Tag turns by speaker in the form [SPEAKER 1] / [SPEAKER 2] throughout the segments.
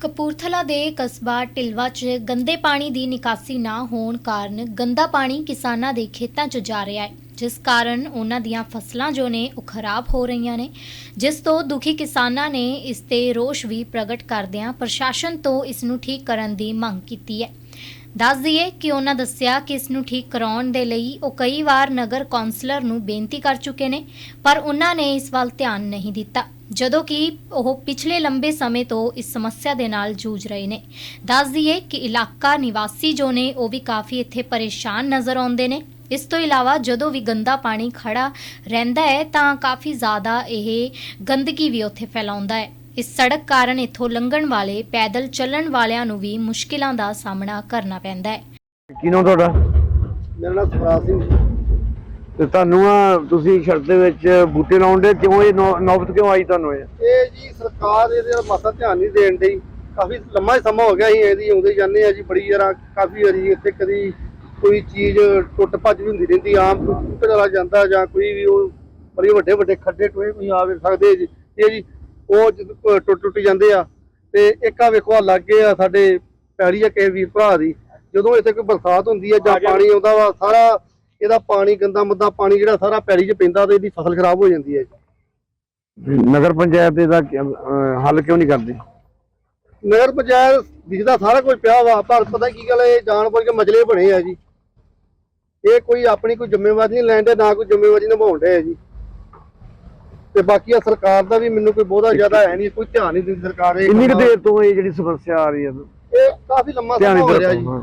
[SPEAKER 1] ਕਪੂਰਥਲਾ ਦੇ ਕਸਬਾ ਟਿਲਵਾ 'ਚ ਗੰਦੇ ਪਾਣੀ ਦੀ ਨਿਕਾਸੀ ਨਾ ਹੋਣ ਕਾਰਨ ਗੰਦਾ ਪਾਣੀ ਕਿਸਾਨਾਂ ਦੇ ਖੇਤਾਂ 'ਚ ਜਾ ਰਿਹਾ ਹੈ, ਜਿਸ ਕਾਰਨ ਉਹਨਾਂ ਦੀਆਂ ਫਸਲਾਂ ਜੋ ਨੇ ਉਹ ਖਰਾਬ ਹੋ ਰਹੀਆਂ ਨੇ। ਜਿਸ ਤੋਂ ਦੁਖੀ ਕਿਸਾਨਾਂ ਨੇ ਇਸ ਤੇ ਰੋਸ਼ ਵੀ ਪ੍ਰਗਟ ਕਰਦਿਆਂ ਪ੍ਰਸ਼ਾਸਨ ਤੋਂ ਇਸ ਨੂੰ ਠੀਕ ਕਰਨ ਦੀ ਮੰਗ ਕੀਤੀ ਹੈ। ਦੱਸ ਦਈਏ ਕਿ ਉਹਨਾਂ ਦੱਸਿਆ ਕਿ ਇਸ ਨੂੰ ਠੀਕ ਕਰਾਉਣ ਦੇ ਲਈ ਉਹ ਕਈ ਵਾਰ ਨਗਰ ਕੌਂਸਲਰ ਨੂੰ ਬੇਨਤੀ ਕਰ ਚੁੱਕੇ ਨੇ, ਪਰ ਉਹਨਾਂ ਨੇ ਇਸ ਵੱਲ ਧਿਆਨ ਨਹੀਂ ਦਿੱਤਾ। ਜਦੋਂ ਕਿ ਉਹ ਪਿਛਲੇ ਲੰਬੇ ਸਮੇਂ ਤੋਂ ਇਸ ਸਮੱਸਿਆ ਦੇ ਨਾਲ ਜੂਝ ਰਹੇ ਨੇ। ਦੱਸ ਦਈਏ ਕਿ ਇਲਾਕਾ ਨਿਵਾਸੀ ਜੋ ਨੇ ਉਹ ਵੀ ਕਾਫੀ ਇੱਥੇ ਪਰੇਸ਼ਾਨ ਨਜ਼ਰ ਆਉਂਦੇ ਨੇ। ਇਸ ਤੋਂ ਇਲਾਵਾ ਜਦੋਂ ਵੀ ਗੰਦਾ ਪਾਣੀ ਖੜਾ ਰਹਿੰਦਾ ਹੈ ਤਾਂ ਕਾਫੀ ਜ਼ਿਆਦਾ ਇਹ ਗੰਦਗੀ ਵੀ ਉੱਥੇ ਫੈਲਾਉਂਦਾ ਹੈ। ਇਸ ਸੜਕ ਕਾਰਨ ਇੱਥੋਂ ਲੰਘਣ ਵਾਲੇ ਪੈਦਲ ਚੱਲਣ ਵਾਲਿਆਂ ਨੂੰ ਵੀ ਮੁਸ਼ਕਿਲਾਂ ਦਾ ਸਾਹਮਣਾ ਕਰਨਾ ਪੈਂਦਾ ਹੈ।
[SPEAKER 2] ਕੀ ਨਾਮ ਤੁਹਾਡਾ?
[SPEAKER 3] ਮੇਰਾ ਨਾਮ ਸਵਰਾਜ ਸਿੰਘ।
[SPEAKER 2] ਤੇ ਤੁਹਾਨੂੰ ਆ ਤੁਸੀਂ ਸੜਕ ਦੇ ਵਿੱਚ ਬੂਟੇ ਲਾਉਂਦੇ ਕਿਉਂ ਇਹ ਨੌਬਤ ਕਿਉਂ ਆਈ ਤੁਹਾਨੂੰ ਇਹ?
[SPEAKER 3] ਇਹ ਜੀ ਸਰਕਾਰ ਇਹਦੇ ਵੱਲ ਮਾਸਾ ਧਿਆਨ ਨਹੀਂ ਦੇਣ ਡਈ। ਕਾਫੀ ਲੰਮਾ ਹੀ ਸਮਾਂ ਹੋ ਗਿਆ ਸੀ ਇਹਦੀ ਆਉਂਦੇ ਜਾਂਦੇ ਆ ਜੀ ਬੜੀ ਯਾਰ ਕਾਫੀ ਵਾਰੀ ਇੱਥੇ ਕਦੀ ਕੋਈ ਚੀਜ਼ ਟੁੱਟ ਭੱਜ ਵੀ ਹੁੰਦੀ ਰਹਿੰਦੀ ਆਮ ਕੋਈ ਟੁੱਟ ਚਲਾ ਜਾਂਦਾ ਜਾਂ ਕੋਈ ਵੀ ਉਹ ਬੜੇ ਵੱਡੇ ਵੱਡੇ ਖੱਡੇ ਟੋਏ ਕੋਈ ਆ ਵੇਖ ਸਕਦੇ ਜੀ। ਇਹ ਜੀ ਉਹ ਟੁੱਟ ਟੁੱਟ ਜਾਂਦੇ ਆ ਤੇ ਇੱਕ ਆ ਵੇਖੋ ਆ ਲੱਗੇ ਆ ਸਾਡੇ ਪੈੜੀ ਆ ਕਿਸੇ ਵੀਰ ਭਰਾ ਦੀ ਜਦੋਂ ਇੱਥੇ ਕੋਈ ਬਰਸਾਤ ਹੁੰਦੀ ਹੈ ਜਾਂ। ਪਾਣੀ ਆਉਂਦਾ ਵਾ ਸਾਰਾ ਇਹਦਾ ਪਾਣੀ ਗੰਦਾ ਮੁੱਦਾ ਪਾਣੀ ਜਿਹੜਾ ਸਾਰਾ ਪੈੜੀ 'ਚ ਪੈਂਦਾ ਤੇ ਇਹਦੀ ਫਸਲ ਖਰਾਬ ਹੋ ਜਾਂਦੀ ਹੈ ਜੀ।
[SPEAKER 2] ਨਗਰ ਪੰਚਾਇਤ ਇਹਦਾ ਕਿ- ਅਹ ਹੱਲ ਕਿਉਂ ਨਹੀਂ ਕਰਦੀ?
[SPEAKER 3] ਨਗਰ ਪੰਚਾਇਤ ਦਿਖਦਾ ਸਾਰਾ ਕੁਝ ਪਿਆ ਵਾ ਪਰ ਪਤਾ ਕੀ ਗੱਲ ਹੈ, ਇਹ ਜਾਣਬੁੱਝ ਕੇ ਮਜਲੇ ਬਣੇ ਆ ਜੀ। ਇਹ ਕੋਈ ਆਪਣੀ ਕੋਈ ਜ਼ਿੰਮੇਵਾਰੀ ਨਹੀਂ ਲੈਂਦੇ ਨਾ ਕੋਈ ਜ਼ਿੰਮੇਵਾਰੀ ਨਿਭਾਉਣ ਦੇ ਆ ਜੀ। ਤੇ ਬਾਕੀ ਆ ਸਰਕਾਰ ਦਾ ਵੀ ਮੈਨੂੰ ਕੋਈ ਬਹੁਤਾ ਜ਼ਿਆਦਾ ਹੈ ਨਹੀਂ ਕੋਈ ਧਿਆਨ ਨਹੀਂ ਦਿੰਦੀ ਸਰਕਾਰ ਇਹ
[SPEAKER 2] ਇੰਨੀ ਕੁ ਦੇਰ ਤੋਂ ਇਹ ਜਿਹੜੀ ਸਮੱਸਿਆ ਆ ਰਹੀ ਹੈ।
[SPEAKER 3] ਇਹ ਕਾਫੀ ਲੰਮਾ
[SPEAKER 2] ਧਿਆਨ
[SPEAKER 3] ਸਮਾਂ ਹੋ
[SPEAKER 2] ਇੱਧਰ
[SPEAKER 3] ਰਿਹਾ ਜੀ।
[SPEAKER 2] ਹਾਂ।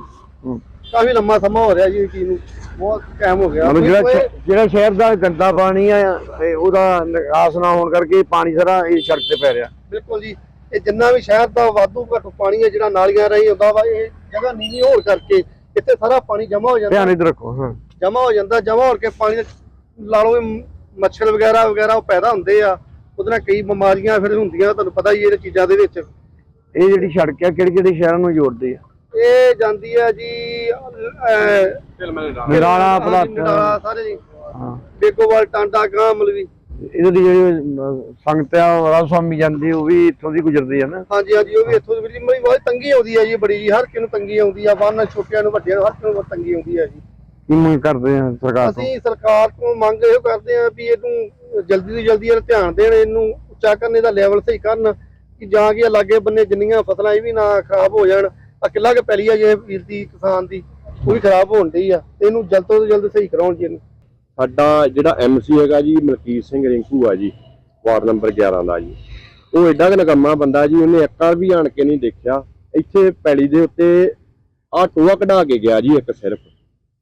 [SPEAKER 3] ਕਾਫੀ ਲੰਮਾ ਸਮਾਂ ਹੋ ਰਿਹਾ ਜੀ ਇਹ ਚੀਜ਼ ਨੂੰ। ਬਹੁਤ ਟਾਈਮ ਹੋ ਗਿਆ।
[SPEAKER 2] ਮਤਲਬ ਜਿਹੜਾ
[SPEAKER 3] ਕੋਈ-
[SPEAKER 2] ਜਿਹੜਾ ਸ਼ਹਿਰ ਦਾ ਗੰਦਾ ਪਾਣੀ ਆ ਇਹ ਉਹਦਾ ਨਿਕਾਸ ਨਾ ਹੋਣ ਕਰਕੇ ਪਾਣੀ ਸਾਰਾ ਇਹ ਸੜਕ ਤੇ ਪੈ ਰਿਹਾ।
[SPEAKER 3] ਬਿਲਕੁਲ ਜੀ। ਇਹ ਜਿੰਨਾ ਵੀ ਸ਼ਹਿਰ ਦਾ ਵਾਧੂ ਘੱਟ ਪਾਣੀ ਹੈ ਜਿਹੜਾ ਨਾਲੀਆਂ ਰਾਹੀਂ ਹੁੰਦਾ ਵਾ ਇਹ ਜਗ੍ਹਾ ਨੀਵੀਂ ਹੋਣ ਕਰਕੇ ਇੱਥੇ ਸਾਰਾ ਪਾਣੀ ਜਮ੍ਹਾਂ ਹੋ ਜਾਂਦਾ।
[SPEAKER 2] ਧਿਆਨ ਇੱਧਰ ਰੱਖੋ ਹਾਂ।
[SPEAKER 3] ਜਮਾ ਹੋ ਜਾਂਦਾ ਜਮਾ ਹੋ ਕੇ ਪਾਣੀ ਦੇ ਲਾ ਲਓ ਵੀ ਮ- ਮੱਛਰ ਵਗੈਰਾ ਵਗੈਰਾ ਉਹ ਪੈਦਾ ਹੁੰਦੇ ਆ। ਉਹਦੇ ਨਾਲ ਕਈ ਬਿਮਾਰੀਆਂ ਫਿਰ ਹੁੰਦੀਆਂ ਤੁਹਾਨੂੰ ਪਤਾ ਹੀ ਹੈ ਇਹ ਚੀਜ਼ਾਂ ਦੇ ਵਿੱਚ।
[SPEAKER 2] ਇਹ ਜਿਹੜੀ ਸੜਕ ਆ ਕਿਹੜੇ ਕਿਹੜੇ ਸ਼ਹਿਰਾਂ ਨੂੰ ਜੋੜਦੀ ਆ?
[SPEAKER 3] ਇਹ ਜਾਂਦੀ ਹੈ ਜੀ
[SPEAKER 2] ਨਿਰਾਲਾ ਭਲਾਟਾ
[SPEAKER 3] ਸਾਰੇ ਜੀ।
[SPEAKER 2] ਹਾਂ।
[SPEAKER 3] ਬੇਗੋਵਾਲ ਟਾਂਡਾ ਗਾਂ ਮਲਵੀ
[SPEAKER 2] ਇਹਦੀ ਜਿਹੜੀ ਅਹ, ਸੰਗਤ ਆ ਰਾਜ ਸਵਾਮੀ ਜਾਂਦੀ ਉਹ ਵੀ ਇੱਥੋਂ ਦੀ ਗੁਜ਼ਰਦੀ ਆ ਨਾ?
[SPEAKER 3] ਹਾਂਜੀ ਹਾਂਜੀ ਉਹ ਵੀ ਇੱਥੋਂ ਦੀ ਬੜੀ ਬਹੁਤ ਤੰਗੀ ਆਉਂਦੀ ਹੈ ਜੀ ਬੜੀ ਜੀ। ਹਰ ਕਿਸੇ ਨੂੰ ਤੰਗੀ ਆਉਂਦੀ ਆ ਵਾਹਨਾਂ ਛੋਟਿਆਂ ਨੂੰ ਵੱਡਿਆਂ ਨੂੰ ਹਰ ਕਿਸੇ ਨੂੰ ਤੰਗੀ ਆਉਂਦੀ ਹੈ ਜੀ।
[SPEAKER 2] ਕੀ ਮੰਗ ਕਰਦੇ ਆ ਸਰਕਾਰ ਤੋਂ?
[SPEAKER 3] ਅਸੀਂ ਸਰਕਾਰ ਤੋਂ ਮੰਗ ਇਹ ਕਰਦੇ ਹਾਂ ਵੀ ਇਹਨੂੰ ਜਲਦੀ ਤੋਂ ਜਲਦੀ ਇਹਦਾ ਧਿਆਨ ਦੇਣ ਇਹਨੂੰ ਉੱਚਾ ਕਰਨ ਇਹਦਾ ਲੈਵਲ ਸਹੀ ਕਰਨ ਕਿ ਜਾਂ ਕਿ ਇਹ ਲਾਗੇ ਬੰਨੇ ਜਿੰਨੀਆਂ ਫਸਲਾਂ ਇਹ ਵੀ ਨਾ ਖਰਾਬ ਹੋ ਜਾਣ ਆ ਕਿੱਲਾ ਕੇ ਪੈਲੀ ਆ ਜੇ ਵੀਰ ਦੀ, ਕਿਸਾਨ ਦੀ, ਉਹ ਵੀ ਖਰਾਬ ਹੋਣ ਡਈ ਆ। ਤੇ ਇਹਨੂੰ ਜਲਦ ਤੋਂ ਜਲਦ ਸਹੀ ਕਰਾਉਣ ਜੀ ਇਹਨੂੰ।
[SPEAKER 4] ਸਾਡਾ ਜਿਹੜਾ ਐਮਸੀ ਹੈਗਾ ਜੀ, ਮਲਕੀਤ ਸਿੰਘ ਰਿੰਕੂ ਆ ਜੀ, ਵਾਰਡ ਨੰਬਰ 11 ਦਾ ਜੀ। ਉਹ ਐਡਾ ਕਿ ਨਕਮਾ ਬੰਦਾ ਜੀ, ਉਹਨੇ ਇੱਕ ਵੀ ਆਣ ਕੇ ਨਹੀਂ ਦੇਖਿਆ। ਇੱਥੇ ਪੈਲੀ ਦੇ ਉੱਤੇ ਆ ਟੋਆ ਕਢਾ ਕੇ ਗਿਆ ਜੀ ਇੱਕ ਸਿਰਫ।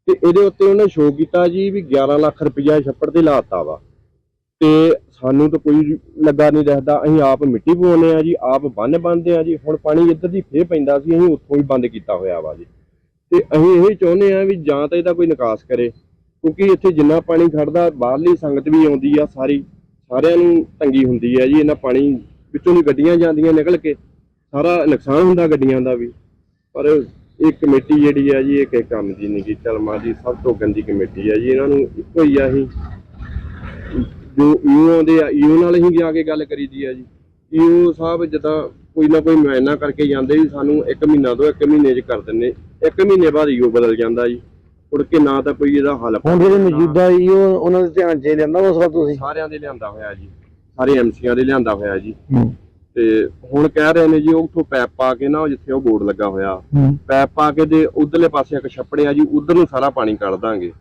[SPEAKER 4] ਤੇ ਇਹਦੇ ਉੱਤੇ ਉਹਨੇ ਸ਼ੋਅ ਕੀਤਾ ਜੀ ਵੀ 11 ਲੱਖ ਰੁਪਇਆ ਛੱਪੜ ਤੇ ਲਾਤਾ ਵਾ। ਤੇ ਸਾਨੂੰ ਤਾਂ ਕੋਈ ਲੱਗਾ ਨਹੀਂ ਦਿਖਦਾ ਅਸੀਂ ਆਪ ਮਿੱਟੀ ਪਵਾਉਂਦੇ ਆ ਜੀ, ਆਪ ਬੰਨ ਬੰਨਦੇ ਆ ਜੀ। ਹੁਣ ਪਾਣੀ ਇੱਧਰ ਦੀ ਫੇਰ ਪੈਂਦਾ ਸੀ, ਅਸੀਂ ਉੱਥੋਂ ਹੀ ਬੰਦ ਕੀਤਾ ਹੋਇਆ ਵਾ ਜੀ। ਤੇ ਅਸੀਂ ਇਹ ਚਾਹੁੰਦੇ ਆ ਵੀ ਜਾਂ ਤਾਂ ਇਹਦਾ ਕੋਈ ਨਿਕਾਸ ਕਰੇ, ਕਿਉਂਕਿ ਇੱਥੇ ਜਿੰਨਾ ਪਾਣੀ ਖੜਦਾ, ਬਾਹਰਲੀ ਸੰਗਤ ਵੀ ਆਉਂਦੀ ਆ, ਸਾਰੀ, ਸਾਰਿਆਂ ਨੂੰ ਤੰਗੀ ਹੁੰਦੀ ਹੈ ਜੀ ਇਹਨਾਂ ਪਾਣੀ ਵਿੱਚੋਂ ਦੀ ਗੱਡੀਆਂ ਜਾਂਦੀਆਂ ਨਿਕਲ ਕੇ, ਸਾਰਾ ਨੁਕਸਾਨ ਹੁੰਦਾ ਗੱਡੀਆਂ ਦਾ ਵੀ। ਪਰ ਇਹ ਕਮੇਟੀ ਜਿਹੜੀ ਆ ਜੀ ਇਹ ਕਿਸੇ ਕੰਮ ਦੀ ਨਹੀਂ ਗੀ ਚਲਮਾ ਦੀ ਸਭ ਤੋਂ ਗੰਦੀ ਕਮੇਟੀ ਆ ਜੀ, ਇਹਨਾਂ ਨੂੰ ਇੱਕੋ ਹੀ ਆ ਅਸੀਂ। ਜੋ ਯੂ ਆਉਂਦੇ ਆ ਯੂ ਨਾਲ ਹੀ ਜਾ ਕੇ ਗੱਲ ਕਰੀਦੀ ਆ ਜੀ। ਯੂ ਸਾਹਿਬ ਜਦਾਂ ਕੋਈ ਨਾ ਕੋਈ ਮੁਆਇਨਾ ਕਰਕੇ ਜਾਂਦੇ ਜੀ ਸਾਨੂੰ ਇੱਕ ਮਹੀਨਾ ਤੋਂ ਇੱਕ ਮਹੀਨੇ 'ਚ ਕਰ ਦਿੰਦੇ। ਇੱਕ ਮਹੀਨੇ ਬਾਅਦ ਯੂ ਬਦਲ ਜਾਂਦਾ ਜੀ। ਮੁੜ ਕੇ ਨਾ ਤਾਂ ਕੋਈ ਇਹਦਾ ਹੱਲ
[SPEAKER 2] ਹੁਣ ਜਿਹੜੇ ਮੌਜੂਦਾ ਈ ਉਹ ਉਹਨਾਂ ਦੇ ਧਿਆਨ ਚ ਲੈਂਦਾ ਉਸ ਵਾਰ ਤੁਸੀਂ?
[SPEAKER 4] ਸਾਰਿਆਂ ਦੇ ਲਿਆਂਦਾ ਹੋਇਆ ਜੀ। ਸਾਰੇ ਐਮਸੀਆਂ ਦੇ ਲਿਆਂਦਾ ਹੋਇਆ ਜੀ। ਤੇ ਹੁਣ ਕਹਿ ਰਹੇ ਨੇ ਜੀ ਉਹ ਉੱਥੋਂ ਪੈਪ ਪਾ ਕੇ ਨਾ ਜਿੱਥੇ ਉਹ ਬੋਰਡ ਲੱਗਾ ਹੋਇਆ। ਪੈਪ ਪਾ ਕੇ ਦੇ ਉਧਰਲੇ ਪਾਸੇ ਇੱਕ ਛੱਪੜ ਆ ਜੀ ਉਧਰ ਨੂੰ ਸਾਰਾ ਪਾਣੀ ਕੱਢ ਦਾਂਗੇ।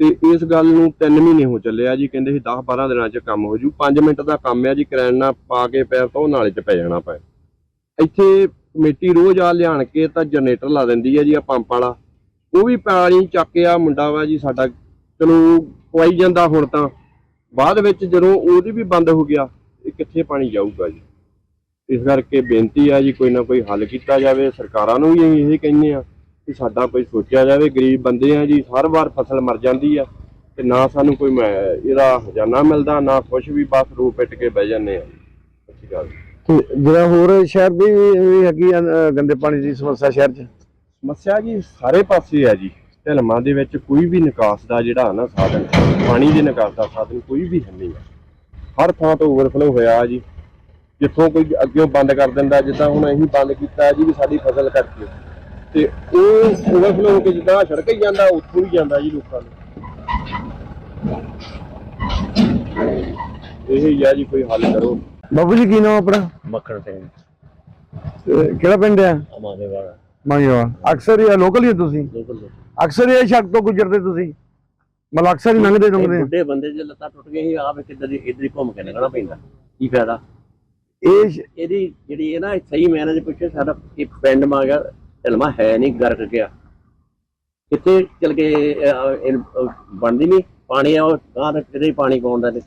[SPEAKER 4] ਤੇ ਇਸ ਗੱਲ ਨੂੰ 3 ਮਹੀਨੇ ਹੋ ਚੱਲਿਆ ਜੀ, ਕਹਿੰਦੇ ਸੀ 10 12 ਦਿਨਾਂ 'ਚ ਕੰਮ ਹੋ ਜੂ 5 ਮਿੰਟ ਦਾ ਕੰਮ ਆ ਜੀ, ਕਰੈਨਾ ਪਾ ਕੇ ਪੈਰ ਤਾਂ ਉਹ ਨਾਲੇ 'ਚ ਪੈ ਜਾਣਾ ਪੈ ਇੱਥੇ ਕਮੇਟੀ ਰੋਜ਼ ਆ ਲਿਆਣ ਕੇ ਤਾਂ ਜਨਰੇਟਰ ਲਾ ਦਿੰਦੀ ਹੈ ਜੀ ਆ ਪੰਪ ਵਾਲਾ। ਉਹ ਵੀ ਪਾਣੀ ਚੱਕ ਕੇ ਆ ਮੁੰਡਾ ਵਾ ਜੀ ਸਾਡਾ। ਚਲੋ ਪਵਾਈ ਜਾਂਦਾ ਹੁਣ ਤਾਂ। ਬਾਅਦ ਵਿੱਚ ਜਦੋਂ ਉਹਦੀ ਵੀ ਬੰਦ ਹੋ ਗਿਆ, ਇਹ ਕਿੱਥੇ ਪਾਣੀ ਜਾਊਗਾ ਜੀ? ਇਸ ਕਰਕੇ ਬੇਨਤੀ ਆ ਜੀ, ਕੋਈ ਨਾ ਕੋਈ ਹੱਲ ਕੀਤਾ ਜਾਵੇ। ਸਰਕਾਰਾਂ ਨੂੰ ਵੀ ਇਹ ਕਹਿੰਦੇ ਆ। ਕਿ ਸਾਡਾ ਕੋਈ ਸੋਚਿਆ ਜਾਵੇ ਗਰੀਬ ਬੰਦੇ ਆ ਜੀ ਹਰ ਵਾਰ ਫਸਲ ਮਰ ਜਾਂਦੀ ਆ ਤੇ ਨਾ ਸਾਨੂੰ ਕੋਈ ਇਹਦਾ ਹਜ਼ਾਨਾ ਮਿਲਦਾ ਨਾ ਕੁਛ ਵੀ ਬਸ ਰੋ ਪਿੱਟ ਕੇ ਬਹਿ ਜਾਂਦੇ ਆ ਅੱਛੀ ਗੱਲ।
[SPEAKER 2] ਤੇ ਜਿਹੜਾ ਹੋਰ ਸ਼ਹਿਰ ਦੀ ਵੀ ਹੈਗੀ ਗੰਦੇ ਪਾਣੀ ਦੀ ਸਮੱਸਿਆ ਸ਼ਹਿਰ ਚ?
[SPEAKER 4] ਸਮੱਸਿਆ ਜੀ ਸਾਰੇ ਪਾਸੇ ਆ ਜੀ। ਢਲਮਾਂ ਦੇ ਵਿੱਚ ਕੋਈ ਵੀ ਨਿਕਾਸ ਦਾ ਜਿਹੜਾ ਨਾ ਸਾਧਨ ਪਾਣੀ ਦੇ ਨਿਕਾਸ ਦਾ ਸਾਧਨ ਕੋਈ ਵੀ ਹੈ ਨਹੀਂ ਆ। ਹਰ ਥਾਂ ਤੋਂ ਓਵਰਫਲੋ ਹੋਇਆ ਜੀ। ਜਿੱਥੋਂ ਕੋਈ ਅੱਗਿਓਂ ਬੰਦ ਕਰ ਦਿੰਦਾ ਜਿੱਦਾਂ ਹੁਣ ਅਸੀਂ ਬੰਦ ਕੀਤਾ ਜੀ ਵੀ ਸਾਡੀ ਫਸਲ ਕਰਕੇ। ਤੇ ਉਹ ਓਵਰਫਲੋ ਹੋ ਕੇ ਜਿੱਦਾਂ ਸੜਕ ਹੀ ਜਾਂਦਾ ਉੱਥੋਂ ਵੀ ਜਾਂਦਾ ਜੀ ਲੋਕਾਂ ਨੂੰ। ਇਹ ਹੀ ਆ ਜੀ ਕੋਈ ਹੱਲ ਕਰੋ।
[SPEAKER 2] ਬਾਬੂ ਜੀ ਕੀ ਨਾਮ ਆਪਣਾ?
[SPEAKER 5] ਮੱਖਣ ਸਿੰਘ।
[SPEAKER 2] ਤੇ ਕਿਹੜਾ ਪਿੰਡ ਹੈ
[SPEAKER 5] ਅਮਾਦੇ ਵਾਲਾ
[SPEAKER 2] ਅਕਸਰ ਇਹ ਲੋਕਲ ਹੀ ਹੋ ਤੁਸੀਂ? ਅਕਸਰ ਇਹ ਸੜਕ ਤੋਂ ਗੁਜ਼ਰਦੇ ਤੁਸੀਂ? ਮਤਲਬ ਅਕਸਰ ਹੀ ਲੰਘਦੇ ਲੰਘਦੇ
[SPEAKER 5] ਬੁੱਢੇ ਬੰਦੇ ਜੇ ਲੱਤਾਂ ਟੁੱਟ ਗਏ ਸੀ ਆਪ ਕਿੱਧਰ ਦੀ ਇੱਧਰ ਹੀ ਘੁੰਮ ਕੇ ਲੰਘਣਾ ਪੈਂਦਾ। ਕੀ ਫਾਇਦਾ?
[SPEAKER 2] ਇਹ
[SPEAKER 5] ਇਹਦੀ ਜਿਹੜੀ ਇਹ ਨਾ ਸਹੀ ਮੈਨੇਜ ਪਿੱਛੇ ਸਾਡਾ ਇਹ ਪਿੰਡ ਮਾ ਗਿਆ ਢਲਮਾ ਹੈ ਨਹੀਂ ਗਰਕ ਗਿਆ। ਕਿੱਥੇ ਚਲ ਗਏ ਬਣਦੀ ਨਹੀਂ। ਪਾਣੀ ਆ ਤੇ ਕਿਤੇ ਪਾਣੀ ਪਾਉਂਦਾ ਨੇ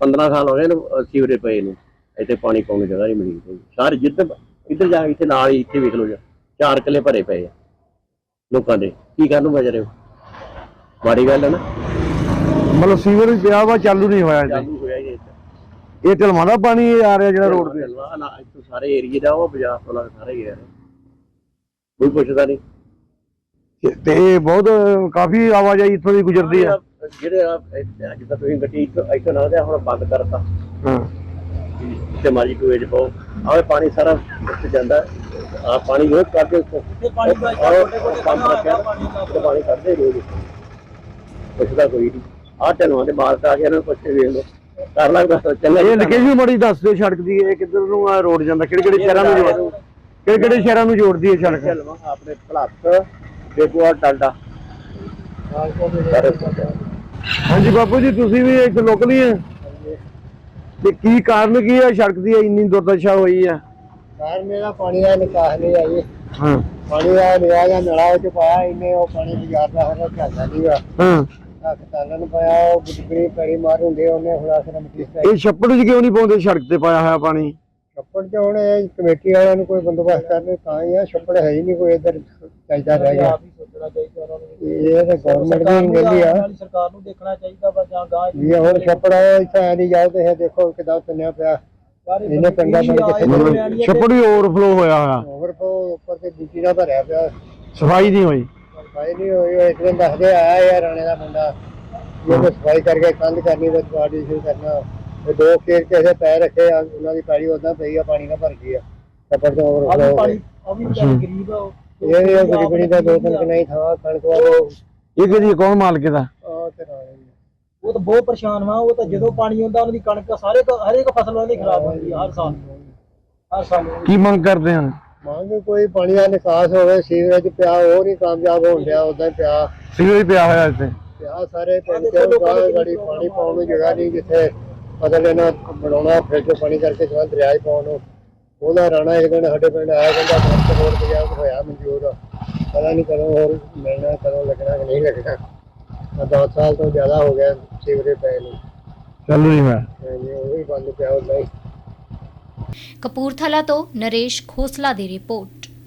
[SPEAKER 5] 15 ਸਾਲ ਹੋ ਗਏ ਨੂੰ ਸੀਵਰੇ ਪਏ ਨੂੰ। ਇੱਥੇ ਪਾਣੀ ਪਾਉਣ ਦੀ ਜਗ੍ਹਾ ਨਹੀਂ ਮਿਲੀ ਕੋਈ। ਸਾਰੇ ਜਿੱਧਰ ਇੱਧਰ ਜਾ ਇੱਥੇ ਨਾਲ ਹੀ ਇੱਥੇ ਵੇਖ ਲਓ ਜਾ। ਚਾਰ ਕਿੱਲੇ ਭਰੇ ਪਏ ਆ ਲੋਕਾਂ ਦੇ। ਕੀ ਕਰਨ ਨੂੰ ਬਜ ਰਹੇ? ਹੋ ਮਾੜੀ ਗੱਲ ਹੈ ਨਾ।
[SPEAKER 2] ਮਤਲਬ ਸੀਵਰ ਵੀ ਪਿਆ ਵਾ ਚਾਲੂ ਨਹੀਂ ਹੋਇਆ ਜੀ
[SPEAKER 5] ਚਾਲੂ ਹੋਇਆ
[SPEAKER 2] ਇਹ ਢਲਵਾਂ ਦਾ ਪਾਣੀ ਆ ਰਿਹਾ ਜਿਹੜਾ ਰੋਡ ਤੇ।
[SPEAKER 5] ਢਲਵਾ ਨਾ ਇੱਥੋਂ ਸਾਰੇ ਏਰੀਏ ਦਾ ਉਹ ਬਾਜ਼ਾਰ ਤੋਂ ਲੱਗ ਸਾਰੇ ਹੀ ਆ ਰਹੇ ਕੋਈ ਪੁੱਛਦਾ ਨਹੀਂ।
[SPEAKER 2] ਤੇ ਇਹ ਬਹੁਤ ਕਾਫੀ ਆਵਾਜਾਈ ਇੱਥੋਂ ਦੀ ਗੁਜ਼ਰਦੀ ਹੈ
[SPEAKER 5] ਜਿਹੜੇ ਆ ਅੱਜ ਤਾਂ ਤੁਸੀਂ ਗੱਡੀ ਇੱਥੋਂ ਇੱਥੋਂ ਲੰਘਦੇ ਆ, ਹੁਣ ਬੰਦ ਕਰਤਾ।
[SPEAKER 2] ਹਾਂ।
[SPEAKER 5] ਤੇ ਮਾਜੀ ਟੂਏ ਚ ਪਾਓ। ਆਵੇ ਪਾਣੀ ਸਾਰਾ ਉੱਥੇ ਜਾਂਦਾ। ਆ ਪਾਣੀ ਰੋਜ਼ ਕਰਦੇ ਉੱਥੋਂ। ਤੇ ਪਾਣੀ ਪੰਪ ਰੱਖਿਆ। ਤੇ ਪਾਣੀ ਕੱਢਦੇ ਰੋਜ਼ ਪੁੱਛਦਾ ਕੋਈ ਨਹੀਂ। ਆਹ ਢਲਵਾਂ ਦੇ ਬਾਲ ਆ ਕੇ ਇਹਨਾਂ ਨੂੰ ਪੁੱਛ ਵੇਖ ਲਓ। ਕਰ ਲੱਗਦਾ ਚੰਗਾ ਜੀ
[SPEAKER 2] ਇਹ ਲੋਕੇਸ਼ਨ ਬੜੀ ਦੱਸ ਦਿਓ ਸੜਕ ਦੀ ਇਹ ਕਿੱਧਰ ਨੂੰ ਆ ਰੋਡ ਜਾਂਦਾ ਕਿਹੜੇ ਕਿਹੜੇ ਸ਼ਹਿਰਾਂ ਨੂੰ ਜੋੜ ਕਿਹੜੇ ਕਿਹੜੇ ਸ਼ਹਿਰਾਂ ਨੂੰ ਜੋੜਦੀ ਹੈ ਸੜਕ?
[SPEAKER 5] ਢਲਵਾਂ ਆਪਣੇ ਭਲੱਖ ਬੇਗੂਆ ਟਾਂਡਾ
[SPEAKER 2] ਹਾਂਜੀ ਬਾਪੂ ਜੀ ਤੁਸੀਂ ਵੀ ਇੱਕ ਲੋਕਲ ਹੀ ਹੈ। ਤੇ ਕੀ ਕਾਰਨ ਕੀ ਹੈ ਸੜਕ ਦੀ ਇੰਨੀ ਦੁਰਦਸ਼ਾ ਹੋਈ ਹੈ?
[SPEAKER 6] ਯਾਰ ਮੇਰਾ ਪਾਣੀ ਦਾ ਨਿਕਾਸ ਨਹੀਂ ਆਈ
[SPEAKER 2] ਹਾਂ।
[SPEAKER 6] ਪਾਣੀ ਦਾ ਨਿਕਾਸ ਦਾ ਨਲਾ ਵਿੱਚ ਪਾਇਆ ਇਹਨੇ ਉਹ ਪਾਣੀ ਬਾਜ਼ਾਰ ਦਾ ਹੋਣਾ ਝਾਗਾ ਨਹੀਂਗਾ।
[SPEAKER 2] ਹਾਂ।
[SPEAKER 6] ਕਿਸਾਨਾਂ ਨੂੰ ਪਾਇਆ ਉਹ ਗੁੱਡੀ ਪੈਰੀ ਮਾਰ ਹੁੰਦੇ ਉਹਨੇ ਹੁਣ ਆਖਰ ਮਕੀਸ
[SPEAKER 2] ਇਹ ਛੱਪੜ 'ਚ ਕਿਉਂ ਨਹੀਂ ਪਾਉਂਦੇ ਸੜਕ ਤੇ ਪਾਇਆ ਹੋਇਆ ਪਾਣੀ?
[SPEAKER 6] ਛੱਪੜ ਤੇ ਹੁਣ ਇਹ ਕਮੇਟੀ ਵਾਲਿਆਂ ਨੂੰ ਕੋਈ ਬੰਦੋਬਸਤ ਕਰਨੇ ਤਾਂ ਹੀ ਆ ਛੱਪੜ ਹੈ ਹੀ ਨਹੀਂ ਕੋਈ ਇੱਧਰ ਚਾਹੀਦਾ ਰਹਿ ਗਿਆ। ਇਹ ਤਾਂ ਗਵਰਨਮੈਂਟ ਦੀ ਮਿਲਦੀ ਆ।
[SPEAKER 7] ਸਰਕਾਰ ਨੂੰ ਦੇਖਣਾ ਚਾਹੀਦਾ ਵਾ ਜਾਂ ਗਾਂ
[SPEAKER 6] ਵੀ ਹੁਣ ਛੱਪੜ ਇੱਥੇ ਆ ਨਹੀਂ ਜਾਓ ਤੇ ਇਹ ਦੇਖੋ ਕਿਦਾਂ ਪਿੰਨਿਆ ਪਿਆ। ਇਹਨੇ ਪਿੰਡਾਂ ਮਿਲ ਕੇ
[SPEAKER 2] ਮਤਲਬ ਛੱਪੜ ਹੀ ਓਵਰਫਲੋ ਹੋਇਆ ਹੋਇਆ।
[SPEAKER 6] ਓਵਰ ਤੋਂ ਉੱਪਰ ਤੇ ਬੀਜੀ ਦਾ ਭਰਿਆ ਪਿਆ।
[SPEAKER 2] ਸਫ਼ਾਈ ਨਹੀਂ ਹੋਈ।
[SPEAKER 6] ਸਫ਼ਾਈ ਨਹੀਂ ਹੋਈ ਉਹ ਇੱਕ ਦਿਨ ਦੱਸਦੇ ਆਇਆ ਯਾਰ ਰਾਣੇ ਦਾ ਮੁੰਡਾ। ਇਹ ਤਾਂ ਸਫ਼ਾਈ ਕਰਕੇ ਕੰਧ ਕਰਨੀ ਵਿੱਚ ਪਾਰਟੀ ਸ਼ੁਰੂ ਕਰਨਾ। ਉਹ ਦੋ ਕੇਰ ਕਿਸੇ ਪੈਰ ਰੱਖੇ ਆ ਉਹਨਾਂ ਦੀ ਪੈੜੀ ਉਦਾਂ ਪਈ ਆ ਪਾਣੀ ਨਾਲ ਭਰ ਗਈ ਆ। ਛੱਪੜ ਤੋਂ
[SPEAKER 7] ਆ ਵੀ ਪਾਣੀ ਆ ਵੀ ਗਰੀਬ ਆ ਉਹ।
[SPEAKER 6] ਇਹ ਵੀ ਬੜੀ ਦਾ ਦੋ ਤਿੰਨ ਕਿਨਾਈ ਥਾਂ ਕਣਕ ਵਾਲੋ
[SPEAKER 2] ਇਹ ਕਿਹਦੀ ਕੌਣ ਮਾਲਕ ਦਾ
[SPEAKER 6] ਆ ਤੇ ਦੀ।
[SPEAKER 7] ਉਹ ਤਾਂ ਬਹੁਤ ਪਰੇਸ਼ਾਨ ਵਾ ਉਹ ਤਾਂ ਜਦੋਂ ਪਾਣੀ ਆਉਂਦਾ ਉਹਨਾਂ ਦੀ ਕਣਕ ਸਾਰੇ ਕ- ਹਰੇਕ ਫਸਲ ਉਹਨਾਂ ਦੀ ਖਰਾਬ ਹੁੰਦੀ ਆ ਹਰ ਸਾਲ। ਹਰ ਸਾਲ।
[SPEAKER 2] ਕੀ ਮੰਗ ਕਰਦੇ ਹਨ?
[SPEAKER 6] ਮੰਗ ਕੋਈ ਪਾਣੀ ਦਾ ਨਿਕਾਸ ਹੋਵੇ ਸੀਵਰੇਜ ਪਿਆ ਉਹ ਨਹੀਂ ਕਾਮਯਾਬ ਹੋਣ ਡਿਆ ਉਦਾਂ ਪਿਆ।
[SPEAKER 2] ਸੀਵਰ ਹੀ ਪਿਆ ਹੋਇਆ ਇੱਥੇ।
[SPEAKER 6] ਪਿਆ ਸਾਰੇ ਪਿੰਡ ਚ ਗਾੜੀ ਪਾਣੀ ਪਾਉਣ ਨੂੰ ਜਗ੍ਹਾ ਨਹੀਂ ਜਿੱਥੇ ਫਸਲ ਇਹਨਾਂ ਬਣਾਉਣਾ ਫਿਰ ਜੋ ਪਾਣੀ ਕਰਕੇ ਸਵਾਂ ਦਰਿਆ 'ਚ ਪਾਉਣ ਨੂੰ। ਉਹਦਾ ਰਾਣਾ ਇੱਕ ਦਿਨ ਸਾਡੇ ਪਿੰਡ ਆਇਆ ਕਹਿੰਦਾ ਬਹੁਤ ਹੋਰ ਪੰਜਾਬ ਹੋਇਆ ਮਨਜ਼ੂਰ। ਪਤਾ ਨਹੀਂ ਕਦੋਂ ਹੋਰ ਮਿਲਣਾ ਕਦੋਂ ਲੱਗਣਾ ਕਿ ਨਹੀਂ ਲੱਗਣਾ। ਆਹ ਦਸ ਸਾਲ ਤੋਂ ਜ਼ਿਆਦਾ ਹੋ ਗਿਆ ਸੀਵਰੇਜ ਪਏ ਨੂੰ।
[SPEAKER 2] ਚੱਲੂ ਨਹੀਂ
[SPEAKER 6] ਹਾਂਜੀ, ਉਹ ਵੀ ਬੰਦ ਪਿਆ ਉਹ ਨਹੀਂ
[SPEAKER 1] ਕਪੂਰਥਲਾ ਤੋਂ ਨਰੇਸ਼ ਖੋਸਲਾ ਦੀ ਰਿਪੋਰਟ।